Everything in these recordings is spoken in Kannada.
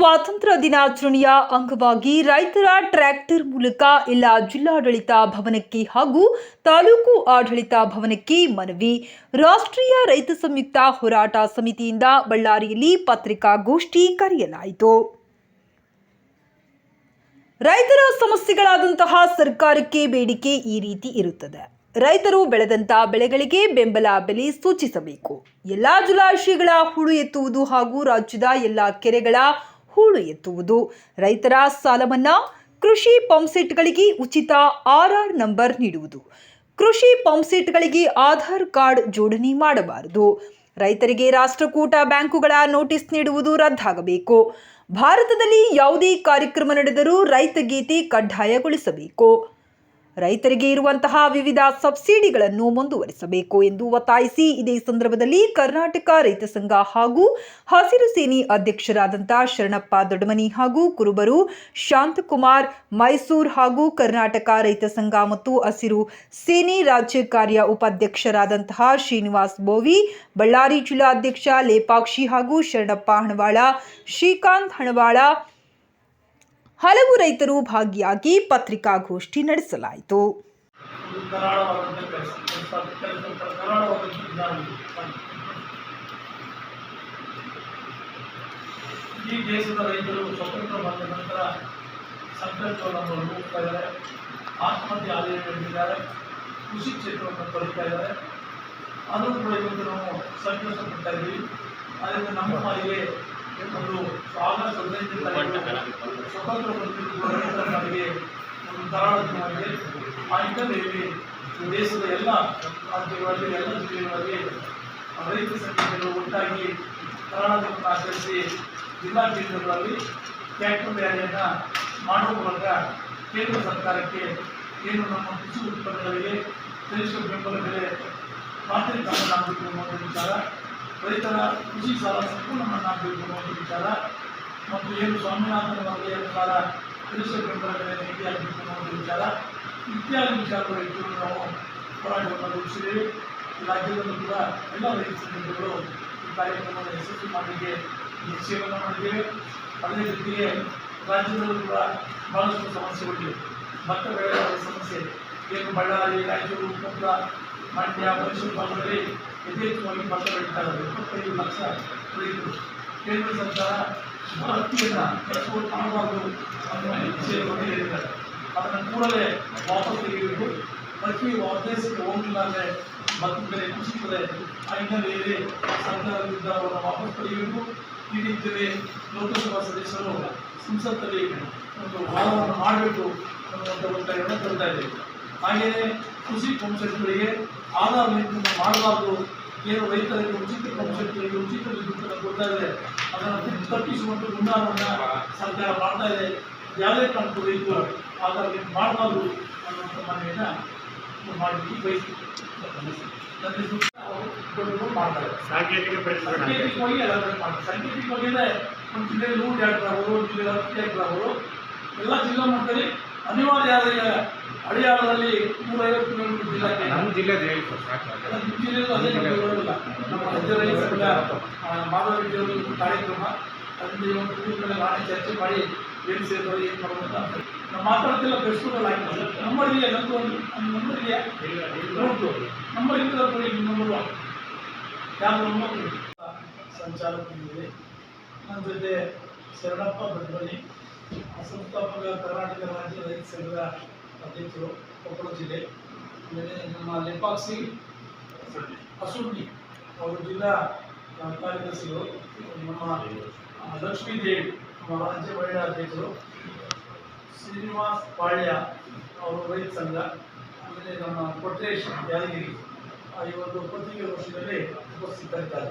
ಸ್ವಾತಂತ್ರ್ಯ ದಿನಾಚರಣೆಯ ಅಂಗವಾಗಿ ರೈತರ ಟ್ರ್ಯಾಕ್ಟರ್ ಮೂಲಕ ಎಲ್ಲ ಜಿಲ್ಲಾಡಳಿತ ಭವನಕ್ಕೆ ಹಾಗೂ ತಾಲೂಕು ಆಡಳಿತ ಭವನಕ್ಕೆ ಮನವಿ. ರಾಷ್ಟ್ರೀಯ ರೈತ ಸಂಯುಕ್ತ ಹೋರಾಟ ಸಮಿತಿಯಿಂದ ಬಳ್ಳಾರಿಯಲ್ಲಿ ಪತ್ರಿಕಾಗೋಷ್ಠಿ ಕರೆಯಲಾಯಿತು. ರೈತರ ಸಮಸ್ಯೆಗಳಾದಂತಹ ಸರ್ಕಾರಕ್ಕೆ ಬೇಡಿಕೆ ಈ ರೀತಿ ಇರುತ್ತದೆ. ರೈತರು ಬೆಳೆದಂತ ಬೆಳೆಗಳಿಗೆ ಬೆಂಬಲ ಬೆಲೆ ಸೂಚಿಸಬೇಕು. ಎಲ್ಲ ಜಲಾಶಯಗಳ ಹೂಳು ಎತ್ತುವುದು ಹಾಗೂ ರಾಜ್ಯದ ಎಲ್ಲ ಕೆರೆಗಳ ಹೂಳು ಎತ್ತುವುದು ರೈತರ ಸಾಲ ಮನ್ನಾ ಕೃಷಿ ಪಂಪ್ಸೆಟ್ಗಳಿಗೆ ಉಚಿತ ಆರ್ಆರ್ ನಂಬರ್ ನೀಡುವುದು. ಕೃಷಿ ಪಂಪ್ಸೆಟ್ಗಳಿಗೆ ಆಧಾರ್ ಕಾರ್ಡ್ ಜೋಡಣೆ ಮಾಡಬಾರದು. ರೈತರಿಗೆ ರಾಷ್ಟ್ರಕೂಟ ಬ್ಯಾಂಕುಗಳ ನೋಟಿಸ್ ನೀಡುವುದು ರದ್ದಾಗಬೇಕು. ಭಾರತದಲ್ಲಿ ಯಾವುದೇ ಕಾರ್ಯಕ್ರಮ ನಡೆದರೂ ರೈತ ಗೀತೆ ಕಡ್ಡಾಯಗೊಳಿಸಬೇಕು. ರೈತರಿಗೆ ಇರುವಂತಹ ವಿವಿಧ ಸಬ್ಸಿಡಿಗಳನ್ನು ಮುಂದುವರಿಸಬೇಕು ಎಂದು ಒತ್ತಾಯಿಸಿ ಇದೇ ಸಂದರ್ಭದಲ್ಲಿ ಕರ್ನಾಟಕ ರೈತ ಸಂಘ ಹಾಗೂ ಹಸಿರು ಸೇನೆ ಅಧ್ಯಕ್ಷರಾದಂತಹ ಶರಣಪ್ಪ ದೊಡ್ಡಮನಿ ಹಾಗೂ ಕುರುಬರು ಶಾಂತಕುಮಾರ್ ಮೈಸೂರು ಹಾಗೂ ಕರ್ನಾಟಕ ರೈತ ಸಂಘ ಮತ್ತು ಹಸಿರು ಸೇನೆ ರಾಜ್ಯ ಕಾರ್ಯ ಉಪಾಧ್ಯಕ್ಷರಾದಂತಹ ಶ್ರೀನಿವಾಸ್ ಬೋವಿ, ಬಳ್ಳಾರಿ ಜಿಲ್ಲಾಧ್ಯಕ್ಷ ಲೇಪಾಕ್ಷಿ ಹಾಗೂ ಶರಣಪ್ಪ ಹಣವಾಳ ಶ್ರೀಕಾಂತ್ ಹಣವಾಳ ಹಲವು ರೈತರು ಭಾಗಿಯಾಗಿ ಪತ್ರಿಕಾಗೋಷ್ಠಿ ನಡೆಸಲಾಯಿತು. ಇದು ಕರಾಳವಾದಂಥ ಕೆಲಸ ಕೆಲಸ ಕೆಲಸ ಕರಾಳವಾದಂಥ ವಿಧಾನ ಇದು. ಈ ದೇಶದ ರೈತರು ಸ್ವತಂತ್ರ ಬಂದ ನಂತರ ಸಂಕಷ್ಟವನ್ನು ಅನುಭವಿಸ್ತಾ ಇದ್ದಾರೆ. ಆತ್ಮಹತ್ಯೆ ಆದಾಯ ಬೆಳೆದಿದ್ದಾರೆ ಕೃಷಿ ಕ್ಷೇತ್ರವನ್ನು ತೊಳಿತಾ ಇದ್ದಾರೆ. ಆದರೂ ಕೂಡ ಇವತ್ತು ನಾವು ಸಂಕಷ್ಟ ಪಡ್ತಾ ಇದ್ದೀವಿ. ಅದರಿಂದ ನಮ್ಮ ಪಾಲಿಗೆ ಒಂದು ತಾರೀಕು ಸ್ವತಂತ್ರ ಪಾಲಿಗೆ ಒಂದು ಕರಾಳ ದಿನವಾಗಿದೆ ಆ ಹಿನ್ನೆಲೆಯಲ್ಲಿ ದೇಶದ ಎಲ್ಲ ರಾಜ್ಯಗಳಲ್ಲಿ ಎಲ್ಲ ಜಿಲ್ಲೆಗಳಲ್ಲಿ ರೈತ ಸಂಘಟನೆಗಳು ಒಟ್ಟಾಗಿ ಕರಾಳ ದಿನವನ್ನು ಆಚರಿಸಿ ಜಿಲ್ಲಾ ಕೇಂದ್ರಗಳಲ್ಲಿ ಟ್ಯಾಕ್ಟರ್ ರ್ಯಾಲಿಯನ್ನು ಮಾಡುವ ಮೂಲಕ ಕೇಂದ್ರ ಸರ್ಕಾರಕ್ಕೆ ಏನು ನಮ್ಮ ಕೃಷಿ ಉತ್ಪನ್ನಗಳಿಗೆ ಕನಿಷ್ಠ ಬೆಂಬಲ ಬೆಲೆ ಅನ್ನುವಂಥ ವಿಚಾರ. ರೈತರ ಕೃಷಿ ಸಾಲ ಸಂಪೂರ್ಣ ಮಾಡಬೇಕು ಅನ್ನುವಂಥ ವಿಚಾರ ಮತ್ತು ಏನು ಸ್ವಾಮಿನಾಥನ ವರದಿಯ ಸಾಲ ಕೃಷಿ ಬೆಂಬಲ ಬೆಲೆ ನೀತಿ ಆಗಬೇಕು ಅನ್ನುವಂಥ ವಿಚಾರ ಇತ್ಯಾದಿ ವಿಚಾರಗಳು ಇಟ್ಟು ನಾವು ಹೋರಾಟವನ್ನು ರೂಪಿಸಿದ್ದೇವೆ ರಾಜ್ಯದಲ್ಲೂ ಕೂಡ ಎಲ್ಲ ರೈತ ಸಂಘಟನೆಗಳು ಈ ಕಾರ್ಯಕ್ರಮದ ಯಶಸ್ವಿ ಮಾಡಲಿಕ್ಕೆ ನಿಶ್ಚಯವನ್ನು ಮಾಡಿದ್ದೇವೆ. ಅದೇ ಜೊತೆಗೆ ರಾಜ್ಯದಲ್ಲೂ ಕೂಡ ಬಹಳಷ್ಟು ಸಮಸ್ಯೆಗಳಿವೆ. ಭತ್ತ ಬೆಳೆಯುವ ಸಮಸ್ಯೆ, ಏನು ಬಳ್ಳಾರಿ ರಾಯಚೂರು ಕೊಪ್ಪಳ ಮಂಡ್ಯ ಮೈಸೂರು ಭಾಗದಲ್ಲಿ ಯಥೇಚ್ಛವಾಗಿ ಭತ್ತ ಬೆಳೀತಾ ಇರೋದು ಇಪ್ಪತ್ತೈದು ಲಕ್ಷ ರೈತರು ಕೇಂದ್ರ ಸರ್ಕಾರ ಹತ್ತಿಯನ್ನು ಎಕ್ಸ್ಪೋರ್ಟ್ ಮಾಡಬಾರ್ದು ಅನ್ನೋ ವಿಷಯವನ್ನು ಹೇಳಿದ್ದಾರೆ. ಅದನ್ನು ಕೂಡಲೇ ವಾಪಸ್ ತೆಗೆಯಬೇಕು ಪ್ರತಿ ಅಂದರೆ ಭತ್ತದ ಬೆಲೆ ಕುಸಿತದೆ ಆ ಹಿನ್ನೆಲೆಯಲ್ಲಿ ಸರ್ಕಾರದಿಂದ ನಿರ್ಧಾರವನ್ನು ವಾಪಸ್ ಪಡೆಯಬೇಕು. ಈ ರೀತಿಯಲ್ಲಿ ಲೋಕಸಭಾ ಸದಸ್ಯರು ಸಂಸತ್ತಲ್ಲಿ ಒಂದು ವಾದವನ್ನು ಮಾಡಬೇಕು ಅನ್ನುವಂಥ ಒತ್ತಾಯವನ್ನು ತರ್ತಾ ಇದ್ದೇವೆ ಹಾಗೆಯೇ ಕೃಷಿ ಪಂಪ್ಸೆಟ್ಗಳಿಗೆ ಆಧಾರ್ ಲಿಂಕನ್ನು ಮಾಡಬಾರ್ದು. ಏನು ರೈತರಿಗೆ ಉಚಿತ ಪಂಚಾಯತ್ಗಳಿಗೆ ಉಚಿತ ವಿದ್ಯುತ್ತನ್ನು ಕೊಡ್ತಾ ಇದೆ ಅದನ್ನು ತಪ್ಪಿಸುವಂಥ ಹುನ್ನಾರವನ್ನು ಸರ್ಕಾರ ಮಾಡ್ತಾ ಇದೆ. ಯಾವುದೇ ಕಾರಣಕ್ಕೂ ರೈತರು ಆಧಾರ್ ಲಿಂಕ್ ಮಾಡಬಾರ್ದು ಅನ್ನುವಂಥ ಮನೆಯನ್ನು ಮಾಡಲಿಕ್ಕೆ ಬಯಸ್ತೀವಿ ಅವರು ಸಾಂಕೇತಿಕವಾಗಿ ಮಾಡ್ತಾರೆ ಸಾಂಕೇತಿಕವಾಗಿ ಒಂದು ಜಿಲ್ಲೆಯಲ್ಲಿ ನೂರು ಎರಡು ಒಂದು ಜಿಲ್ಲೆಯಲ್ಲಿ ಹತ್ತು ಎರಡು ಎಲ್ಲ ಜಿಲ್ಲಾ ಮಟ್ಟದಲ್ಲಿ ಅನಿವಾರ್ಯ ಹಳಿಯಾಳದಲ್ಲಿ ನೂರೈವತ್ತು ಕಿಲೋಮೀಟರ್ ಜಿಲ್ಲಾಕ್ಕೆ ನಮ್ಮ ಜಿಲ್ಲೆ ಹೇಳಿ ಸರ್ ಸಾಕು ಎಲ್ಲ ನಿಮ್ಮ ಜಿಲ್ಲೆಯಲ್ಲೂ ಅದೇ ನಮ್ಮ ರಾಜ್ಯ ಒಂದು ಕಾರ್ಯಕ್ರಮ ಅದರಿಂದ ಒಂದು ಕೂಡ ನಾನೇ ಚರ್ಚೆ ಮಾಡಿ ಏನು ಸೇರ್ತಾರೆ ಏನು ಮಾಡ್ಬೋದು ಅಂತ ನಾವು ಮಾತಾಡ್ತಿಲ್ಲ ಫೇಸ್ಬುಕ್ಕಲ್ಲಿ ಹಾಕಿಲ್ಲ. ನಂಬರ್ ಇದೆಯಾ ನಂದು ಒಂದು ನಂಬರ್ ಇದೆಯಾ ನೋಡ್ತು ನಂಬರ್ ಇದ್ದರೆ ಕೊಡಿ ನಿಮ್ಮ ಯಾವ ಯಾರು ನಂಬರ್ ನನ್ನ ಜೊತೆ ಶರಣಪ್ಪ ದೊಡ್ಡಮನಿ ಸಂಸ್ಥಾಪಕ ಕರ್ನಾಟಕ ರಾಜ್ಯ ರೈತ ಸಂಘದ ಅಧ್ಯಕ್ಷರು ಕೊಪ್ಪಳ ಜಿಲ್ಲೆ ಆಮೇಲೆ ನಮ್ಮ ಲೆಪಾಕ್ಸಿ ಅಸುಂಡಿ ಅವರು ಜಿಲ್ಲಾ ಕಾರ್ಯದರ್ಶಿಗಳು ನಮ್ಮ ಲಕ್ಷ್ಮೀ ದೇವಿ ನಮ್ಮ ರಾಜ್ಯ ಮಹಿಳಾ ಅಧ್ಯಕ್ಷರು ಶ್ರೀನಿವಾಸ್ ಪಾಳ್ಯ ಅವರು ರೈತ ಸಂಘ ಆಮೇಲೆ ನಮ್ಮ ಕೊಟ್ರೇಶ್ ಯಾದಗಿರಿ ಆ, ಈ ಒಂದು ವರ್ಷದಲ್ಲಿ ಉಪಸ್ಥಿತರಿದ್ದಾರೆ.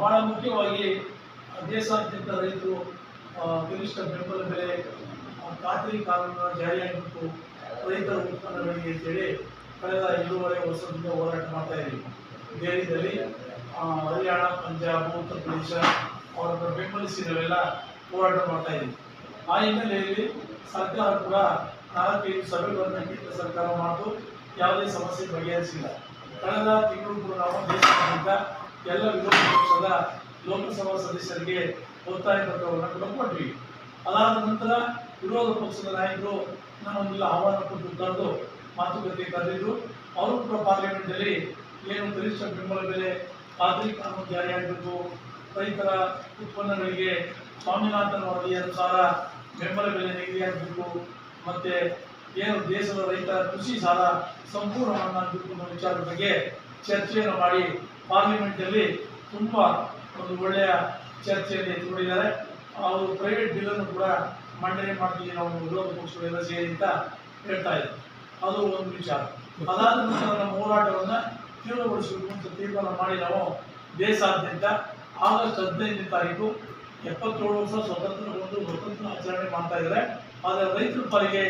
ಬಹಳ ಮುಖ್ಯವಾಗಿ ದೇಶಾದ್ಯಂತ ರೈತರು ಗರಿಷ್ಠ ಬೆಂಬಲ ಬೆಲೆ ಖಾತ್ರಿ ಕಾನೂನು ಜಾರಿಯಾಗಬೇಕು ರೈತರ ಉತ್ಪನ್ನಗಳಿಗೆ ಅಂತೇಳಿ ಕಳೆದ ಎರಡೂವರೆ ವರ್ಷದಿಂದ ಹೋರಾಟ ಮಾಡ್ತಾ ಇದ್ದೀವಿ. ದೇಶದಲ್ಲಿ ಹರಿಯಾಣ, ಪಂಜಾಬ್, ಉತ್ತರ ಪ್ರದೇಶ ಅವರನ್ನು ಬೆಂಬಲಿಸಿ ನಾವೆಲ್ಲ ಹೋರಾಟ ಮಾಡ್ತಾ ಇದ್ದೀವಿ. ಆ ಹಿನ್ನೆಲೆಯಲ್ಲಿ ಸರ್ಕಾರ ಕೂಡ ನಾಲ್ಕೈದು ಸಭೆಗಳನ್ನು ಕೇಂದ್ರ ಸರ್ಕಾರ ಮಾಡಿತು ಯಾವುದೇ ಸಮಸ್ಯೆ ಬಗೆಹರಿಸಿಲ್ಲ. ಕಳೆದ ತಿಂಗಳು ಕೂಡ ನಾವು ದೇಶದಿಂದ ಎಲ್ಲ ವಿರೋಧ ಪಕ್ಷದ ಲೋಕಸಭಾ ಸದಸ್ಯರಿಗೆ ಒತ್ತಾಯ ಪತ್ರವನ್ನು ಕೂಡ ಕೊಟ್ವಿ. ಅದಾದ ನಂತರ ವಿರೋಧ ಪಕ್ಷದ ನಾಯಕರು ನಮ್ಮನ್ನೆಲ್ಲ ಆಹ್ವಾನ ಕೊಟ್ಟು ಕರೆದು ಮಾತುಕತೆ ಕರೆದಿದ್ದು, ಅವರು ಕೂಡ ಪಾರ್ಲಿಮೆಂಟಲ್ಲಿ ಏನು ಕನಿಷ್ಠ ಬೆಂಬಲ ಬೆಲೆ ಖಾತ್ರಿ ಕಾನೂನು ಜಾರಿಯಾಗಬೇಕು ರೈತರ ಉತ್ಪನ್ನಗಳಿಗೆ ಸ್ವಾಮಿನಾಥನ್ ವರದಿಯ ಅನುಸಾರ ಬೆಂಬಲ ಬೆಲೆ ನಿಗದಿಯಾಗಬೇಕು ಮತ್ತೆ ಏನು ದೇಶದ ರೈತರ ಕೃಷಿ ಸಾಲ ಸಂಪೂರ್ಣ ಮನ್ನಾ ಅನ್ನೋ ವಿಚಾರದ ಬಗ್ಗೆ ಚರ್ಚೆಯನ್ನು ಮಾಡಿ ಪಾರ್ಲಿಮೆಂಟಲ್ಲಿ ತುಂಬ ಒಂದು ಒಳ್ಳೆಯ ಚರ್ಚೆಯಲ್ಲಿ ಎತ್ತಿಕೊಂಡಿದ್ದಾರೆ. ಅವರು ಪ್ರೈವೇಟ್ ಬಿಲ್ಲನ್ನು ಕೂಡ ಮಂಡನೆ ಮಾಡ್ತೀವಿ ನಾವು ವಿರೋಧ ಪಕ್ಷಗಳೆಲ್ಲ ಸೇರಿ ಅಂತ ಹೇಳ್ತಾ ಇದ್ದಾರೆ ಅದು ಒಂದು ವಿಚಾರ. ಅದಾದ ನಂತರ ನಮ್ಮ ಹೋರಾಟವನ್ನು ತೀವ್ರಗೊಳಿಸಬೇಕು ಅಂತ ತೀರ್ಮಾನ ಮಾಡಿ ನಾವು ದೇಶಾದ್ಯಂತ ಆಗಸ್ಟ್ ಹದಿನೈದನೇ ತಾರೀಕು ಎಪ್ಪತ್ತೇಳು ವರ್ಷ ಸ್ವತಂತ್ರ ಒಂದು ಸ್ವತಂತ್ರ ಆಚರಣೆ ಮಾಡ್ತಾ ಇದ್ದಾರೆ. ಆದರೆ ರೈತರ ಪಾಲಿಗೆ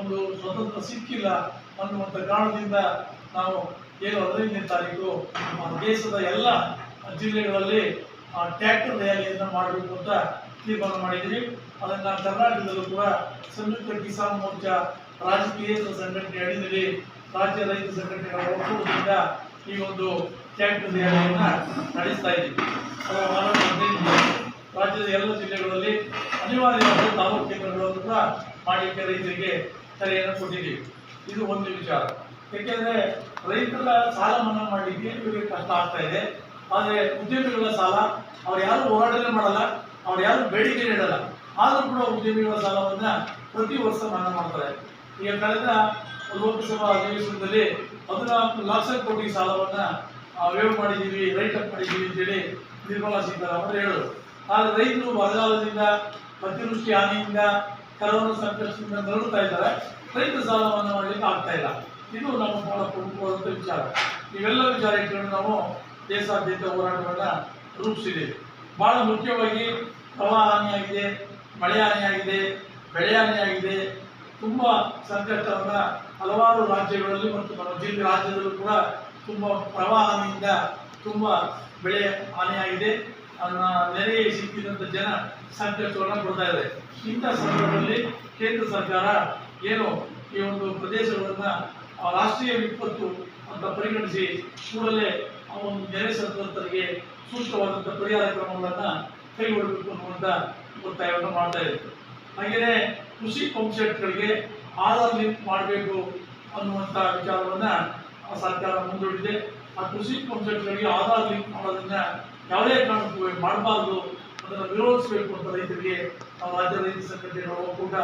ಒಂದು ಸ್ವತಂತ್ರ ಸಿಕ್ಕಿಲ್ಲ ಅನ್ನುವಂಥ ಕಾರಣದಿಂದ ನಾವು ಏನು ಹದಿನೈದನೇ ತಾರೀಕು ದೇಶದ ಎಲ್ಲ ಜಿಲ್ಲೆಗಳಲ್ಲಿ ಟ್ರ್ಯಾಕ್ಟರ್ ರ್ಯಾಲಿಯನ್ನು ಮಾಡಬೇಕು ಅಂತ ತೀರ್ಮಾನ ಮಾಡಿದ್ದೀವಿ. ಅದನ್ನು ಕರ್ನಾಟಕದಲ್ಲೂ ಕೂಡ ಸಂಯುಕ್ತ ಕಿಸಾನ್ ಮೋರ್ಚಾ ರಾಜಕೀಯ ಸಂಘಟನೆ ಅಡಿಯಲ್ಲಿ ರಾಜ್ಯ ರೈತ ಸಂಘಟನೆಗಳ ಒಕ್ಕೂಟದಿಂದ ಈ ಒಂದು ಟ್ಯಾಕ್ಟರ್ ರ್ಯಾಲಿಯನ್ನು ನಡೆಸ್ತಾ ಇದ್ದೀವಿ. ರಾಜ್ಯದ ಎಲ್ಲ ಜಿಲ್ಲೆಗಳಲ್ಲಿ ಅನಿವಾರ್ಯವಾದ ತಾಲೂಕು ಕೇಂದ್ರಗಳನ್ನು ಕೂಡ ಮಾಡಲಿಕ್ಕೆ ರೈತರಿಗೆ ಕರೆಯನ್ನು ಕೊಟ್ಟಿದ್ದೀವಿ. ಇದು ಒಂದು ವಿಚಾರ. ಏಕೆಂದರೆ ರೈತರ ಸಾಲ ಮನ್ನಾ ಮಾಡಲಿಕ್ಕೆ ಇವರಿಗೆ ಕಷ್ಟ ಆಗ್ತಾ ಇದೆ. ಆದರೆ ಉದ್ಯಮಿಗಳ ಸಾಲ ಅವ್ರು ಯಾರು ಹೋರಾಟನೇ ಮಾಡಲ್ಲ, ಅವ್ರು ಯಾರು ಬೇಡಿಕೆ ನೀಡಲ್ಲ ಆದರೂ ಕೂಡ ಉದ್ಯಮಿಗಳ ಸಾಲವನ್ನ ಪ್ರತಿ ವರ್ಷ ಮನ್ನಾ ಮಾಡ್ತಾರೆ. ಈಗ ಕಳೆದ ಲೋಕಸಭಾ ಅಧಿವೇಶನದಲ್ಲಿ ಹದಿನಾಲ್ಕು ಲಕ್ಷ ಕೋಟಿ ಸಾಲವನ್ನ ವೇವ್ ಮಾಡಿದ್ದೀವಿ ರೈಟ್ ಅಪ್ ಮಾಡಿದ್ದೀವಿ ಅಂತೇಳಿ ನಿರ್ಮಲಾ ಸೀತಾರಾಮನ್ ಹೇಳಿದ್ರು. ಆದರೆ ರೈತರು ಬರಗಾಲದಿಂದ, ಅತಿವೃಷ್ಟಿ ಹಾನಿಯಿಂದ, ಕರೋನಾ ಸಂಕಷ್ಟದಿಂದ ನರಳುತ್ತಾ ಇದ್ದಾರೆ. ರೈತ ಸಾಲ ಮನ್ನಾ ಮಾಡಲಿಕ್ಕೆ ಆಗ್ತಾ ಇಲ್ಲ. ಇದು ನಮ್ಮ ಬಹಳ ಪ್ರಮುಖವಾದಂಥ ವಿಚಾರ. ಇವೆಲ್ಲ ವಿಚಾರ ಇಟ್ಕೊಂಡು ನಾವು ದೇಶಾದ್ಯಂತ ಹೋರಾಟವನ್ನು ರೂಪಿಸಿದ್ದೇವೆ. ಬಹಳ ಮುಖ್ಯವಾಗಿ ಪ್ರವಾಹ ಹಾನಿಯಾಗಿದೆ ಮಳೆ ಹಾನಿಯಾಗಿದೆ ಬೆಳೆ ಹಾನಿಯಾಗಿದೆ ತುಂಬ ಸಂಕಷ್ಟವನ್ನ ಹಲವಾರು ರಾಜ್ಯಗಳಲ್ಲಿ ಮತ್ತು ನಮ್ಮ ಜಿಲ್ಲೆ ರಾಜ್ಯದಲ್ಲೂ ಕೂಡ ತುಂಬ ಪ್ರವಾಹದಿಂದ ತುಂಬ ಬೆಳೆ ಹಾನಿಯಾಗಿದೆ. ಅದನ್ನ ನೆರೆಯ ಸಿಕ್ಕಿದಂಥ ಜನ ಸಂಕಷ್ಟವನ್ನು ಕೊಡ್ತಾ ಇದೆ ಇಂಥ ಸಂದರ್ಭದಲ್ಲಿ ಕೇಂದ್ರ ಸರ್ಕಾರ ಏನು ಈ ಒಂದು ಪ್ರದೇಶಗಳನ್ನು ರಾಷ್ಟ್ರೀಯ ವಿಪತ್ತು ಅಂತ ಪರಿಗಣಿಸಿ ಕೂಡಲೇ ಆ ಒಂದು ನೆರೆ ಸಂತ್ರಸ್ತರಿಗೆ ಸೂಕ್ತವಾದಂಥ ಪರಿಹಾರ ಕ್ರಮಗಳನ್ನು ಕೈಗೊಳ್ಳಬೇಕು ಅನ್ನುವಂಥ ಒತ್ತಾಯವನ್ನು ಮಾಡ್ತಾ ಇದೆ ಹಾಗೆಯೇ ಕೃಷಿ ಪಂಪ್ಸೆಟ್ಗಳಿಗೆ ಆಧಾರ್ ಲಿಂಕ್ ಮಾಡಬೇಕು ಅನ್ನುವಂಥ ವಿಚಾರವನ್ನು ಸರ್ಕಾರ ಮುಂದೂಡಿದೆ. ಆ ಕೃಷಿ ಪಂಪ್ಸೆಟ್ಗಳಿಗೆ ಆಧಾರ್ ಲಿಂಕ್ ಮಾಡೋದನ್ನ ಯಾವುದೇ ಕಾರಣಕ್ಕೂ ಮಾಡಬಾರ್ದು ಅದನ್ನು ವಿರೋಧಿಸಬೇಕು ಅಂತ ರೈತರಿಗೆ ನಾವು ರಾಜ್ಯ ರೈತ ಸಂಘಟನೆಗಳ ಒಕ್ಕೂಟ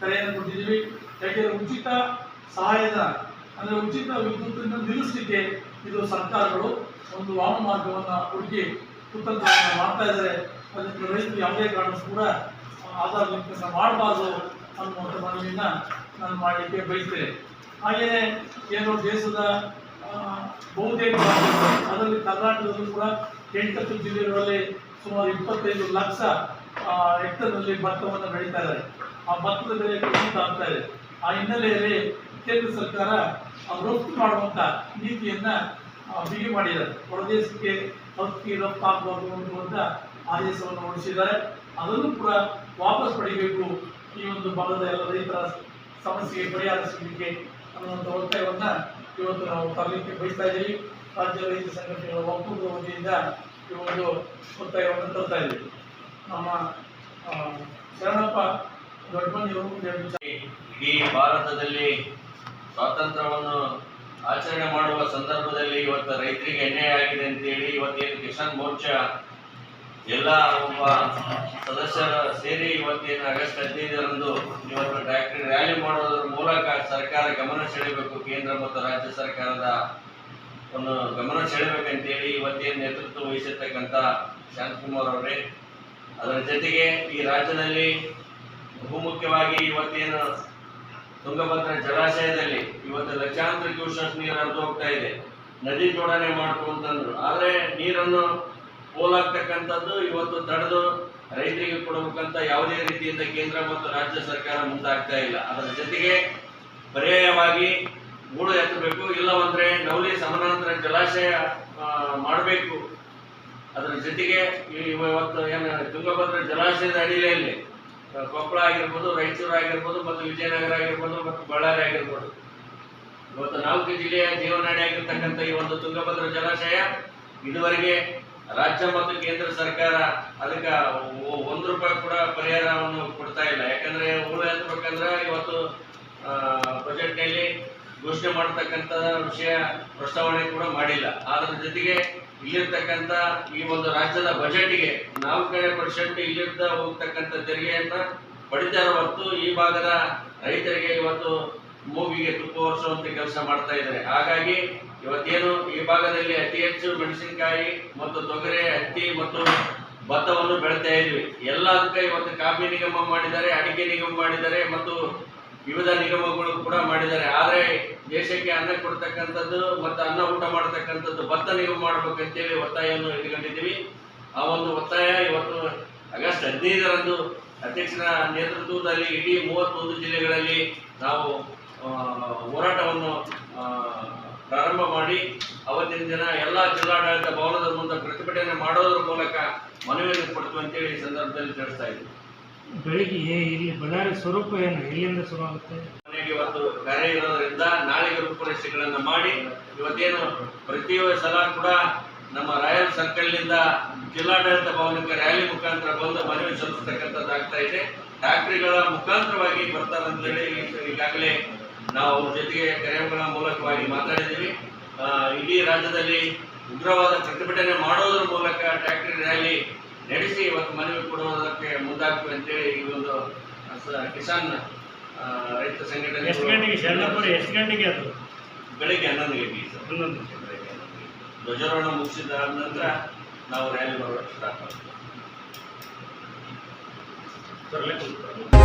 ಕರೆಯನ್ನು ಕೊಟ್ಟಿದ್ದೀವಿ. ಯಾಕೆಂದರೆ ಉಚಿತ ಸಹಾಯದ ಅಂದರೆ ಉಚಿತ ವಿದ್ಯುತ್ತನ್ನು ನಿಲ್ಲಿಸಲಿಕ್ಕೆ ಇದು ಸರ್ಕಾರಗಳು ಒಂದು ವಾಮ ಮಾರ್ಗವನ್ನು ಹುಡುಕಿ ಕುತಂತ್ರವನ್ನು ಮಾಡ್ತಾ ಇದ್ದಾರೆ. ಅದಕ್ಕೆ ರೈತರು ಯಾವುದೇ ಕಾರಣಕ್ಕೂ ಕೂಡ ಆಧಾರ್ ಕೆಲಸ ಮಾಡಬಾರ್ದು ಅನ್ನುವಂಥ ಮನವಿಯನ್ನು ನಾನು ಮಾಡಲಿಕ್ಕೆ ಬಯಸ್ತೇನೆ. ಹಾಗೆಯೇ ಏನು ದೇಶದ ಬಹುತೇಕ ಅದರಲ್ಲಿ ಕರ್ನಾಟಕದಲ್ಲೂ ಕೂಡ ಎಂಟತ್ತು ಜಿಲ್ಲೆಗಳಲ್ಲಿ ಸುಮಾರು ಇಪ್ಪತ್ತೈದು ಲಕ್ಷ ಹೆಕ್ಟರ್ನಲ್ಲಿ ಭತ್ತವನ್ನು ಬೆಳೀತಾ ಇದ್ದಾರೆ. ಆ ಭತ್ತದ ಬೆಲೆ ಕುಸಿತ ಆಗ್ತಾ ಇದೆ. ಆ ಹಿನ್ನೆಲೆಯಲ್ಲಿ ಕೇಂದ್ರ ಸರ್ಕಾರ ರಫ್ತು ಮಾಡುವಂತ ನೀತಿಯನ್ನ ಬಿಗಿ ಮಾಡಿದ್ದಾರೆ. ಹೊರದೇಶಕ್ಕೆ ಅಕ್ಕಿ ರಫ್ತು ಆಗಬಾರ್ದು ಅನ್ನುವಂಥ ಆದೇಶವನ್ನು ಹೊರಡಿಸಿದ್ದಾರೆ. ಅದನ್ನು ಕೂಡ ವಾಪಸ್ ಪಡಿಬೇಕು ಈ ಒಂದು ಭಾಗದ ಎಲ್ಲ ರೈತರ ಸಮಸ್ಯೆಗೆ ಪರಿಹಾರ ಸಿಗಲಿಕ್ಕೆ ಅನ್ನುವಂಥ ಒತ್ತಾಯವನ್ನ ಇವತ್ತು ನಾವು ತರಲಿಕ್ಕೆ ಬಯಸ್ತಾ ಇದ್ದೀವಿ. ರಾಜ್ಯ ರೈತ ಸಂಘಟನೆಗಳ ಒಕ್ಕೂಟದ ವತಿಯಿಂದ ಈ ಒಂದು ಒತ್ತಾಯವನ್ನು ತರ್ತಾ ಇದ್ದೀವಿ. ನಮ್ಮ ಶರಣಪ್ಪ ದೊಡ್ಡಮನಿಯವರು ಇಡೀ ಭಾರತದಲ್ಲಿ ಸ್ವಾತಂತ್ರ್ಯವನ್ನು ಆಚರಣೆ ಮಾಡುವ ಸಂದರ್ಭದಲ್ಲಿ ಇವತ್ತು ರೈತರಿಗೆ ಅನ್ಯಾಯ ಆಗಿದೆ ಅಂತೇಳಿ ಇವತ್ತೇನು ಕಿಸಾನ್ ಮೋರ್ಚಾ ಎಲ್ಲ ಒಬ್ಬ ಸದಸ್ಯರ ಸೇರಿ ಇವತ್ತಿನ ಆಗಸ್ಟ್ ಹದಿನೈದರಂದು ಇವತ್ತು ಟ್ರ್ಯಾಕ್ಟರ್ ರ್ಯಾಲಿ ಮಾಡೋದ್ರ ಮೂಲಕ ಸರ್ಕಾರ ಗಮನ ಸೆಳೆಯಬೇಕು, ಕೇಂದ್ರ ಮತ್ತು ರಾಜ್ಯ ಸರ್ಕಾರದ ಒಂದು ಗಮನ ಸೆಳೆಬೇಕಂತೇಳಿ ಇವತ್ತೇನು ನೇತೃತ್ವ ವಹಿಸಿರ್ತಕ್ಕಂಥ ಶಾಂತಕುಮಾರ್ ಅವರೇ. ಅದರ ಜೊತೆಗೆ ಈ ರಾಜ್ಯದಲ್ಲಿ ಬಹುಮುಖ್ಯವಾಗಿ ಇವತ್ತೇನು ತುಂಗಭದ್ರಾ ಜಲಾಶಯದಲ್ಲಿ ಇವತ್ತು ಲಕ್ಷಾಂತರ ಕ್ಯೂಷನ್ಸ್ ನೀರು ಹರಿದು ಹೋಗ್ತಾ ಇದೆ. ನದಿ ಜೋಡಣೆ ಮಾಡ್ಕೊಂತಂದ್ರು. ಆದ್ರೆ ನೀರನ್ನು ಪೋಲಾಗ್ತಕ್ಕಂಥದ್ದು ಇವತ್ತು ತಡೆದು ರೈತರಿಗೆ ಕೊಡಬೇಕಂತ ಯಾವುದೇ ರೀತಿಯಿಂದ ಕೇಂದ್ರ ಮತ್ತು ರಾಜ್ಯ ಸರ್ಕಾರ ಮುಂದಾಗ್ತಾ ಇಲ್ಲ. ಅದರ ಜೊತೆಗೆ ಪರ್ಯಾಯವಾಗಿ ಗೂಡು ಎತ್ತಬೇಕು, ಇಲ್ಲವಂದ್ರೆ ನವಲಿ ಸಮಾನಾಂತರ ಜಲಾಶಯ ಮಾಡಬೇಕು. ಅದರ ಜೊತೆಗೆ ಇವತ್ತು ಏನು, ತುಂಗಭದ್ರ ಜಲಾಶಯದ ಅಡಿಲೆಯಲ್ಲಿ ಕೊಪ್ಪಳ ಆಗಿರ್ಬೋದು, ರಾಯಚೂರು ಆಗಿರ್ಬೋದು, ಮತ್ತು ವಿಜಯನಗರ ಆಗಿರ್ಬೋದು, ಮತ್ತು ಬಳ್ಳಾರಿ ಆಗಿರ್ಬೋದು. ಇವತ್ತು ನಾಲ್ಕು ಜಿಲ್ಲೆಯ ಜೀವನಾಡಿ ಆಗಿರ್ತಕ್ಕಂಥ ಈ ಒಂದು ತುಂಗಭದ್ರ ಜಲಾಶಯ ಇದುವರೆಗೆ ರಾಜ್ಯ ಮತ್ತು ಕೇಂದ್ರ ಸರ್ಕಾರ ಅದಕ್ಕೆ ಒಂದ್ ರೂಪಾಯಿ ಕೂಡ ಪರಿಹಾರವನ್ನು ಕೊಡ್ತಾ ಇಲ್ಲ. ಯಾಕಂದ್ರೆ ಊರು ಎತ್ತಬೇಕಂದ್ರೆ ಇವತ್ತು ಬಜೆಟ್ನಲ್ಲಿ ಘೋಷಣೆ ಮಾಡತಕ್ಕಂತ ವಿಷಯ ಪ್ರಸ್ತಾವನೆ ಕೂಡ ಮಾಡಿಲ್ಲ. ಅದರ ಜೊತೆಗೆ ಇಲ್ಲಿರ್ತಕ್ಕಂಥ ಈ ಒಂದು ರಾಜ್ಯದ ಬಜೆಟ್ಗೆ ನಾಲ್ಕನೇ ಪರ್ಸೆಂಟ್ ಇಲ್ಲಿಂದ ಹೋಗ್ತಕ್ಕಂಥ ತೆರಿಗೆಯನ್ನ ಪಡಿತಾರೆ ಹೊರತು ಈ ಭಾಗದ ರೈತರಿಗೆ ಇವತ್ತು ಮೂಗಿಗೆ ತುಪ್ಪ ಹೊರಿಸುವಂತೆ ಕೆಲಸ ಮಾಡ್ತಾ ಇದ್ದಾರೆ. ಹಾಗಾಗಿ ಇವತ್ತೇನು ಈ ಭಾಗದಲ್ಲಿ ಅತಿ ಹೆಚ್ಚು ಮೆಣಸಿನಕಾಯಿ ಮತ್ತು ತೊಗರೆ, ಹತ್ತಿ ಮತ್ತು ಭತ್ತವನ್ನು ಬೆಳಿತಾ ಇದ್ವಿ. ಎಲ್ಲ ಅದಕ್ಕೆ ಇವತ್ತು ಕಾಫಿ ನಿಗಮ ಮಾಡಿದ್ದಾರೆ, ಅಡಿಕೆ ನಿಗಮ ಮಾಡಿದ್ದಾರೆ ಮತ್ತು ವಿವಿಧ ನಿಗಮಗಳು ಕೂಡ ಮಾಡಿದ್ದಾರೆ. ಆದರೆ ದೇಶಕ್ಕೆ ಅನ್ನ ಕೊಡ್ತಕ್ಕಂಥದ್ದು ಮತ್ತು ಅನ್ನ ಊಟ ಮಾಡ್ತಕ್ಕಂಥದ್ದು ಭತ್ತ ನಿಗಮ ಮಾಡಬೇಕಂತೇಳಿ ಒತ್ತಾಯವನ್ನು ಇಟ್ಕೊಂಡಿದ್ದೀವಿ ಆ ಒಂದು ಒತ್ತಾಯ ಇವತ್ತು ಆಗಸ್ಟ್ ಹದಿನೈದರಂದು ಅಧ್ಯಕ್ಷರ ನೇತೃತ್ವದಲ್ಲಿ ಇಡೀ ಮೂವತ್ತೊಂದು ಜಿಲ್ಲೆಗಳಲ್ಲಿ ನಾವು ಹೋರಾಟವನ್ನು ಪ್ರಾರಂಭ ಮಾಡಿ ಅವತ್ತಿನ ದಿನ ಎಲ್ಲ ಜಿಲ್ಲಾಡಳಿತ ಭವನದ ಮುಂದೆ ಪ್ರತಿಭಟನೆ ಮಾಡೋದ್ರ ಮೂಲಕ ಮನವಿಯನ್ನು ಕೊಡ್ತು ಅಂತೇಳಿ ಈ ಸಂದರ್ಭದಲ್ಲಿ ತಿಳಿಸ್ತಾ ಇದ್ದೀವಿ ಬೆಳಿಗ್ಗೆ ಇಲ್ಲಿ ಬಳ್ಳಾರಿ ಸ್ವರೂಪ ಏನು? ಎಲ್ಲಿಂದ ಶುರು ಆಗುತ್ತೆ ಮನೆಗೆ ಇವತ್ತು ಕಾರ್ಯ ಇರೋದ್ರಿಂದ ನಾಳೆಗೆ ರೂಪುರೇಷೆಗಳನ್ನು ಮಾಡಿ ಇವತ್ತೇನು ಪ್ರತಿ ಸಲ ಕೂಡ ನಮ್ಮ ರಾಯಲ್ ಸರ್ಕಲ್ನಿಂದ ಜಿಲ್ಲಾಡಳಿತ ಭವನಕ್ಕೆ ರ್ಯಾಲಿ ಮುಖಾಂತರ ಬಂದು ಮನವಿ ಸಲ್ಲಿಸ್ತಕ್ಕಂಥದ್ದು ಆಗ್ತಾ ಇದೆ. ಫ್ಯಾಕ್ಟ್ರಿಗಳ ಮುಖಾಂತರವಾಗಿ ಬರ್ತಾರಂತೇಳಿ ಈಗಾಗಲೇ ನಾವು ಅವ್ರ ಜೊತೆಗೆ ಕರೆಗಳ ಮೂಲಕವಾಗಿ ಮಾತಾಡಿದ್ದೀವಿ. ಆ, ಇಡೀ ರಾಜ್ಯದಲ್ಲಿ ಉಗ್ರವಾದ ಪ್ರತಿಭಟನೆ ಮಾಡೋದ್ರ ಮೂಲಕ ಟ್ರ್ಯಾಕ್ಟರ್ ರ್ಯಾಲಿ ನಡೆಸಿ ಇವತ್ತು ಮನವಿ ಕೊಡುವುದಕ್ಕೆ ಮುಂದಾಗ್ತೀವಿ ಅಂತೇಳಿ ಈ ಒಂದು ಕಿಸಾನ್ ರೈತ ಸಂಘಟನೆ ಎಷ್ಟು ಗಂಟೆಗೆ ಶರಣಪುರ ಎಷ್ಟು ಗಂಟೆಗೆ ಅದು? ಬೆಳಿಗ್ಗೆ ಹನ್ನೊಂದು ಗಂಟೆ ಸರ್. ಹನ್ನೊಂದು ಬೆಳಗ್ಗೆ ಹನ್ನೊಂದು ಗಂಟೆಗೆ. ಧ್ವಜಾರೋಹಣ ಮುಗಿಸಿದ ನಂತರ ನಾವು ರ್ಯಾಲಿ ಮಾಡೋಕ್ಕೆ ಸ್ಟಾರ್ಟ್ ಮಾಡ್ತೀವಿ. ಸರ್